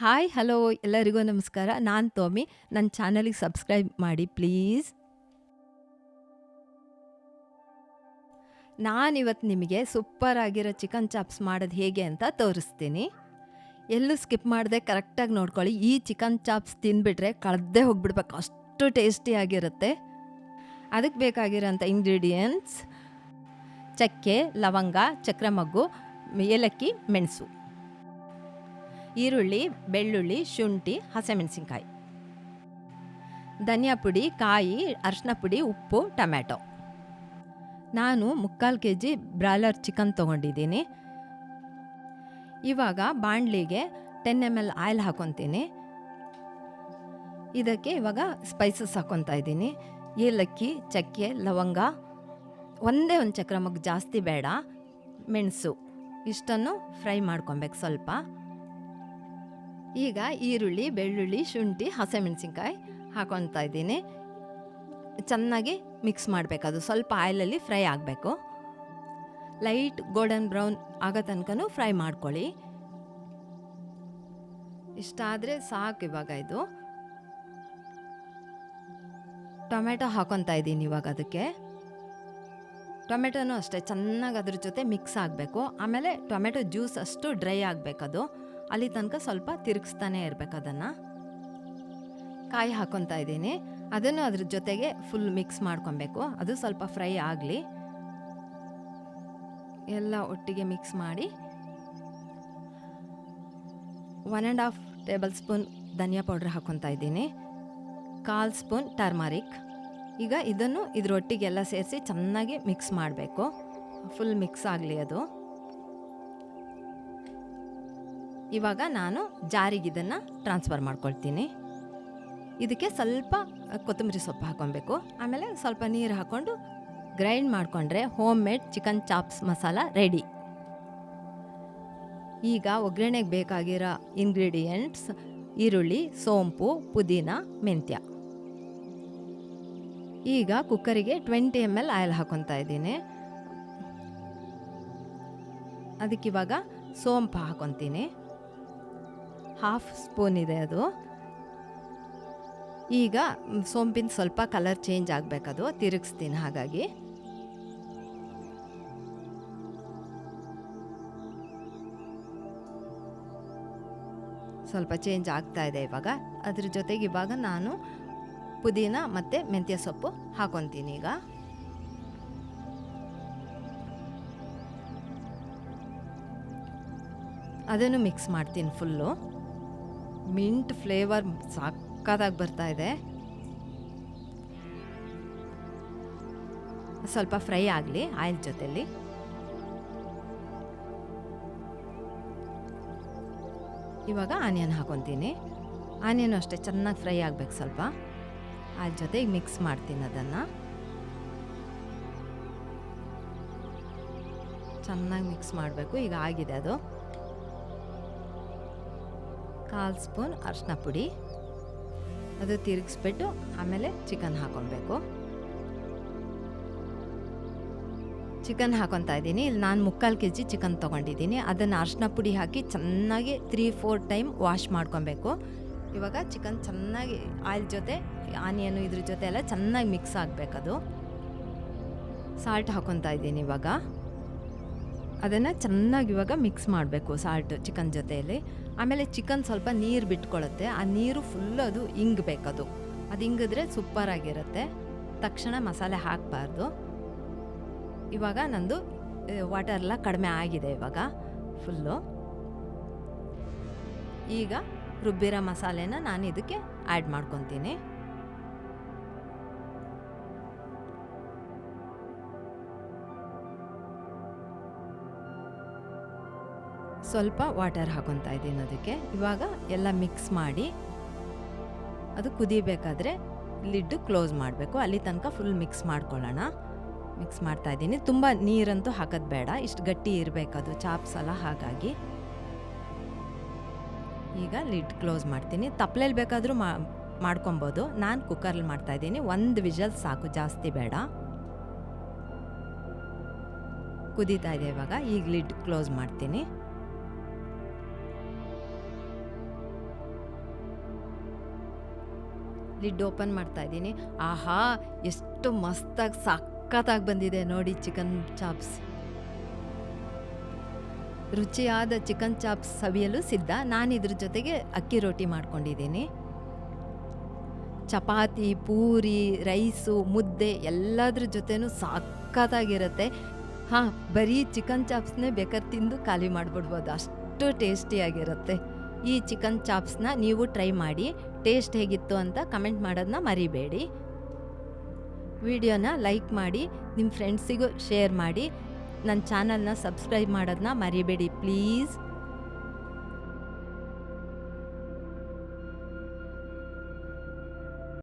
Hi, hello ಎಲ್ಲರಿಗೂ ನಮಸ್ಕಾರ. ನಾನು ತೋಮಿ ನನ್ನ ಚಾನಲಿಗೆ ಸಬ್ಸ್ಕ್ರೈಬ್ ಮಾಡಿ ಪ್ಲೀಸ್. ನಾನಿವತ್ತು ನಿಮಗೆ ಸೂಪರ್ ಆಗಿರೋ ಚಿಕನ್ ಚಾಪ್ಸ್ ಮಾಡೋದು ಹೇಗೆ ಅಂತ ತೋರಿಸ್ತೀನಿ. ಎಲ್ಲೂ ಸ್ಕಿಪ್ ಮಾಡದೆ ಕರೆಕ್ಟಾಗಿ ನೋಡ್ಕೊಳ್ಳಿ. ಈ ಚಿಕನ್ ಚಾಪ್ಸ್ ತಿಂದುಬಿಟ್ರೆ ಕಳೆದೇ ಹೋಗ್ಬಿಡ್ಬೇಕು ಅಷ್ಟು ಟೇಸ್ಟಿಯಾಗಿರುತ್ತೆ. ಅದಕ್ಕೆ ಬೇಕಾಗಿರೋಂಥ ಇಂಗ್ರೀಡಿಯೆಂಟ್ಸ್ ಚಕ್ಕೆ, ಲವಂಗ, ಚಕ್ರಮಗ್ಗು, ಏಲಕ್ಕಿ, ಮೆಣಸು. ಈರುಳ್ಳಿ, ಬೆಳ್ಳುಳ್ಳಿ, ಶುಂಠಿ, ಹಸಿಮೆಣಸಿನ್ಕಾಯಿ. ಧನಿಯಾ ಪುಡಿ, ಕಾಯಿ, ಅರಿಶಿನ ಪುಡಿ, ಉಪ್ಪು, ಟೊಮ್ಯಾಟೊ. ನಾನು ಮುಕ್ಕಾಲು ಕೆ ಜಿ ಬ್ರಾಯ್ಲರ್ ಚಿಕನ್ ತೊಗೊಂಡಿದ್ದೀನಿ. ಇವಾಗ ಬಾಣಲಿಗೆ 10 ಎಂ ಎಲ್ ಆಯಿಲ್ ಹಾಕೊತೀನಿ ಇದಕ್ಕೆ ಇವಾಗ ಸ್ಪೈಸಸ್ ಹಾಕೊತಾ ಇದ್ದೀನಿ. ಏಲಕ್ಕಿ, ಚಕ್ಕೆ, ಲವಂಗ, ಒಂದೇ ಒಂದು ಚಕ್ರಮಗೆ ಜಾಸ್ತಿ ಬೇಡ, ಮೆಣಸು ಇಷ್ಟನ್ನು ಫ್ರೈ ಮಾಡ್ಕೊಬೇಕು ಸ್ವಲ್ಪ. ಈಗ ಈರುಳ್ಳಿ, ಬೆಳ್ಳುಳ್ಳಿ, ಶುಂಠಿ, ಹಸಿಮೆಣಸಿನ್ಕಾಯಿ ಹಾಕೊತಾ ಇದ್ದೀನಿ. ಚೆನ್ನಾಗಿ ಮಿಕ್ಸ್ ಮಾಡಬೇಕು ಅದು ಸ್ವಲ್ಪ ಆಯಿಲಲ್ಲಿ ಫ್ರೈ ಆಗಬೇಕು. ಲೈಟ್ ಗೋಲ್ಡನ್ ಬ್ರೌನ್ ಆಗೋ ತನಕನೂ ಫ್ರೈ ಮಾಡ್ಕೊಳ್ಳಿ. ಇಷ್ಟಾದರೆ ಸಾಕು ಇವಾಗ ಇದು. ಟೊಮೆಟೊ ಹಾಕೊತಾ ಇದ್ದೀನಿ ಇವಾಗ ಅದಕ್ಕೆ. ಟೊಮೆಟೊನೂ ಅಷ್ಟೇ ಚೆನ್ನಾಗಿ ಅದ್ರ ಜೊತೆ ಮಿಕ್ಸ್ ಆಗಬೇಕು. ಆಮೇಲೆ ಟೊಮೆಟೊ ಜ್ಯೂಸ್ ಅಷ್ಟು ಡ್ರೈ ಆಗಬೇಕದು. ಅಲ್ಲಿ ತನಕ ಸ್ವಲ್ಪ ತಿರುಗಿಸ್ತಾನೆ ಇರಬೇಕು ಅದನ್ನು. ಕಾಯಿ ಹಾಕೊತಾ ಇದ್ದೀನಿ. ಅದನ್ನು ಅದ್ರ ಜೊತೆಗೆ ಫುಲ್ ಮಿಕ್ಸ್ ಮಾಡ್ಕೊಬೇಕು. ಅದು ಸ್ವಲ್ಪ ಫ್ರೈ ಆಗಲಿ. ಎಲ್ಲ ಒಟ್ಟಿಗೆ ಮಿಕ್ಸ್ ಮಾಡಿ one and half tablespoon ಧನಿಯಾ ಪೌಡ್ರ್ ಹಾಕ್ಕೊತಾ ಇದ್ದೀನಿ. 1/4 ಸ್ಪೂನ್ ಟರ್ಮರಿಕ್. ಈಗ ಇದನ್ನು ಇದರೊಟ್ಟಿಗೆಲ್ಲ ಸೇರಿಸಿ ಚೆನ್ನಾಗಿ ಮಿಕ್ಸ್ ಮಾಡಬೇಕು. ಫುಲ್ ಮಿಕ್ಸ್ ಆಗಲಿ ಅದು. ಇವಾಗ ನಾನು ಜಾರಿಗೆ ಇದನ್ನು ಟ್ರಾನ್ಸ್ಫರ್ ಮಾಡ್ಕೊಳ್ತೀನಿ. ಇದಕ್ಕೆ ಸ್ವಲ್ಪ ಕೊತ್ತಂಬರಿ ಸೊಪ್ಪು ಹಾಕ್ಕೊಬೇಕು. ಆಮೇಲೆ ಸ್ವಲ್ಪ ನೀರು ಹಾಕ್ಕೊಂಡು ಗ್ರೈಂಡ್ ಮಾಡಿಕೊಂಡ್ರೆ homemade chicken chops masala ready. ಈಗ ಒಗ್ಗರಣೆಗೆ ಬೇಕಾಗಿರೋ ಇಂಗ್ರೀಡಿಯೆಂಟ್ಸ್ ಈರುಳ್ಳಿ, ಸೋಂಪು, ಪುದೀನ, ಮೆಂತ್ಯ. ಈಗ ಕುಕ್ಕರಿಗೆ 20 ಎಂ ಎಲ್ ಆಯಿಲ್ ಹಾಕ್ಕೊತಾ ಇದ್ದೀನಿ. ಅದಕ್ಕಿವಾಗ ಸೋಂಪು ಹಾಕ್ಕೊತೀನಿ. ಹಾಫ್ ಸ್ಪೂನ್ ಇದೆ ಅದು. ಈಗ ಸೋಂಪಿನ ಸ್ವಲ್ಪ ಕಲರ್ ಚೇಂಜ್ ಆಗಬೇಕದು, ತಿರುಗಿಸ್ತೀನಿ ಹಾಗಾಗಿ. ಸ್ವಲ್ಪ ಚೇಂಜ್ ಆಗ್ತಾ ಇದೆ ಇವಾಗ. ಅದ್ರ ಜೊತೆಗೆ ಇವಾಗ ನಾನು ಪುದೀನ ಮತ್ತು ಮೆಂತ್ಯ ಸೊಪ್ಪು ಹಾಕೊತೀನಿ ಈಗ. ಅದನ್ನು ಮಿಕ್ಸ್ ಮಾಡ್ತೀನಿ ಫುಲ್ಲು. ಮಿಂಟ್ ಫ್ಲೇವರ್ ಸಕ್ಕತ್ತಾಗಿ ಬರ್ತಾ ಇದೆ. ಸ್ವಲ್ಪ ಫ್ರೈ ಆಗಲಿ, ಆಯಿಲ್ ಜೊತೆಲಿ. ಇವಾಗ ಆನಿಯನ್ ಹಾಕೊತೀನಿ ಆನಿಯನ್ ಅಷ್ಟೇ ಚೆನ್ನಾಗಿ ಫ್ರೈ ಆಗಬೇಕು ಸ್ವಲ್ಪ. ಅದ್ರ ಜೊತೆಗೆ ಮಿಕ್ಸ್ ಮಾಡ್ತೀನಿ ಅದನ್ನು. ಚೆನ್ನಾಗಿ ಮಿಕ್ಸ್ ಮಾಡಬೇಕು. ಈಗ ಆಗಿದೆ ಅದು. 1/4 ಸ್ಪೂನ್ ಅರಿಶಿನ ಪುಡಿ. ಅದು ತಿರುಗಿಸ್ಬಿಟ್ಟು ಆಮೇಲೆ ಚಿಕನ್ ಹಾಕೊಬೇಕು ಚಿಕನ್ ಹಾಕೊತಾ ಇದ್ದೀನಿ. ಇಲ್ಲಿ ನಾನು ಮುಕ್ಕಾಲು ಕೆ ಜಿ ಚಿಕನ್ ತೊಗೊಂಡಿದ್ದೀನಿ. ಅದನ್ನು ಅರಿಶಿನ ಪುಡಿ ಹಾಕಿ ಚೆನ್ನಾಗಿ 3-4 ಟೈಮ್ ವಾಶ್ ಮಾಡ್ಕೊಬೇಕು. ಇವಾಗ ಚಿಕನ್ ಚೆನ್ನಾಗಿ ಆಯಿಲ್ ಜೊತೆ ಆನಿಯನು ಇದ್ರ ಜೊತೆ ಎಲ್ಲ ಚೆನ್ನಾಗಿ ಮಿಕ್ಸ್ ಆಗಬೇಕದು. ಸಾಲ್ಟ್ ಹಾಕೊತಾ ಇದ್ದೀನಿ ಇವಾಗ. ಅದನ್ನು ಚೆನ್ನಾಗಿ ಇವಾಗ ಮಿಕ್ಸ್ ಮಾಡಬೇಕು ಸಾಲ್ಟ್ ಚಿಕನ್ ಜೊತೆಯಲ್ಲಿ. ಆಮೇಲೆ ಚಿಕನ್ ಸ್ವಲ್ಪ ನೀರು ಬಿಟ್ಕೊಳ್ಳುತ್ತೆ. ಆ ನೀರು ಫುಲ್ ಅದು ಇಂಗಬೇಕದು. ಅದು ಇಂಗಿದ್ರೆ ಸೂಪರ್ ಆಗಿರುತ್ತೆ. ತಕ್ಷಣ ಮಸಾಲೆ ಹಾಕಬಾರ್ದು. ಇವಾಗ ನಂದು ವಾಟರ್ ಎಲ್ಲ ಕಡಿಮೆ ಆಗಿದೆ ಇವಾಗ ಫುಲ್ಲು. ಈಗ ರುಬ್ಬಿರೋ ಮಸಾಲೆನ ನಾನು ಇದಕ್ಕೆ ಆ್ಯಡ್ ಮಾಡ್ಕೊತೀನಿ. ಸ್ವಲ್ಪ ವಾಟರ್ ಹಾಕೊತಾ ಇದ್ದೀನಿ ಅದಕ್ಕೆ. ಇವಾಗ ಎಲ್ಲ ಮಿಕ್ಸ್ ಮಾಡಿ ಅದು ಕುದಿಬೇಕಾದ್ರೆ ಲಿಡ್ಡು ಕ್ಲೋಸ್ ಮಾಡಬೇಕು. ಅಲ್ಲಿ ತನಕ ಫುಲ್ ಮಿಕ್ಸ್ ಮಾಡ್ಕೊಳ್ಳೋಣ. ಮಿಕ್ಸ್ ಮಾಡ್ತಾ ಇದ್ದೀನಿ. ತುಂಬ ನೀರಂತೂ ಹಾಕೋದು ಬೇಡ. ಇಷ್ಟು ಗಟ್ಟಿ ಇರಬೇಕದು ಚಾಪ್ಸ್ ಎಲ್ಲ ಹಾಗಾಗಿ. ಈಗ ಲಿಡ್ ಕ್ಲೋಸ್ ಮಾಡ್ತೀನಿ. ತಪ್ಪಲೇಲಿ ಬೇಕಾದರೂ ಮಾ, ಮಾಡ್ಕೊಬೋದು. ನಾನು ಕುಕ್ಕರಲ್ಲಿ ಮಾಡ್ತಾ ಇದ್ದೀನಿ. 1 ವಿಷಲ್ ಸಾಕು, ಜಾಸ್ತಿ ಬೇಡ. ಕುದೀತಾ ಇದೆ ಇವಾಗ. ಈಗ ಲಿಡ್ ಕ್ಲೋಸ್ ಮಾಡ್ತೀನಿ. ಲಿಡ್ ಓಪನ್ ಮಾಡ್ತಾ ಇದ್ದೀನಿ. ಆಹಾ, ಎಷ್ಟು ಮಸ್ತಾಗಿ ಸಖತ್ತಾಗಿ ಬಂದಿದೆ ನೋಡಿ ಚಿಕನ್ ಚಾಪ್ಸ್. ರುಚಿಯಾದ ಚಿಕನ್ ಚಾಪ್ಸ್ ಸವಿಯಲು ಸಿದ್ಧ. ನಾನು ಇದ್ರ ಜೊತೆಗೆ ಅಕ್ಕಿ ರೊಟ್ಟಿ ಮಾಡ್ಕೊಂಡಿದ್ದೀನಿ. ಚಪಾತಿ, ಪೂರಿ, ರೈಸು, ಮುದ್ದೆ ಎಲ್ಲದ್ರ ಜೊತೆನೂ ಸಖತ್ತಾಗಿರುತ್ತೆ. ಹಾಂ, ಬರೀ ಚಿಕನ್ ಚಾಪ್ಸ್ನೇ ಬೇಕಾದ್ರೆ ತಿಂದು ಖಾಲಿ ಮಾಡಿಬಿಡ್ಬೋದು. ಅಷ್ಟು ಟೇಸ್ಟಿಯಾಗಿರುತ್ತೆ. ಈ ಚಿಕನ್ ಚಾಪ್ಸ್ನ ನೀವು ಟ್ರೈ ಮಾಡಿ. ಟೇಸ್ಟ್ ಹೇಗಿತ್ತು ಅಂತ ಕಮೆಂಟ್ ಮಾಡೋದನ್ನ ಮರಿಬೇಡಿ. ವಿಡಿಯೋನ ಲೈಕ್ ಮಾಡಿ ನಿಮ್ಮ ಫ್ರೆಂಡ್ಸಿಗೂ ಶೇರ್ ಮಾಡಿ. ನನ್ನ ಚಾನಲ್ನ ಸಬ್ಸ್ಕ್ರೈಬ್ ಮಾಡೋದನ್ನ ಮರಿಬೇಡಿ ಪ್ಲೀಸ್.